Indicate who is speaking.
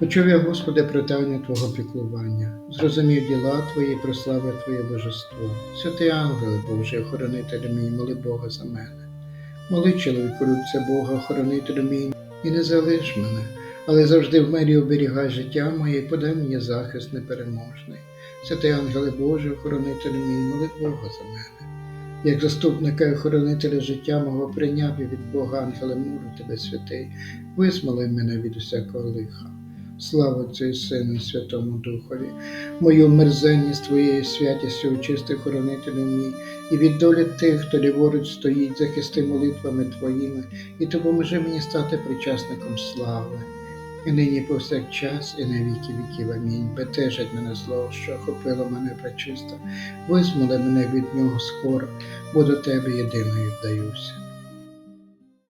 Speaker 1: Почув я, Господи, притання Твого піклування, зрозумів діла Твої, прославив Твоє божество. Святий ангел Божий, охоронителю мій, моли Бога за мене. Моли чоловіку, любця Бога, охоронителю мій, і не залиш мене, але завжди в мирі оберігай життя моє і подай мені захист непереможний. Святий ангеле Божий, охоронителю мій, моли Бога за мене. Як заступника і охоронителя життя мого прийняв я від Бога ангеле муру тебе святий, висмоли мене від усякого лиха. Слава Отцю і Сину і Святому Духові, мою мерзенність Твоєю святістю очисти хоронителю мій, і від долі тих, хто ліворуч стоїть, захисти молитвами Твоїми, і допоможи мені стати причасником слави. І нині повсякчас, і на віки віків. Амінь. Бетежить мене зло, що охопило мене пречисто, висмоли мене від нього скоро, бо до Тебе єдиною вдаюся.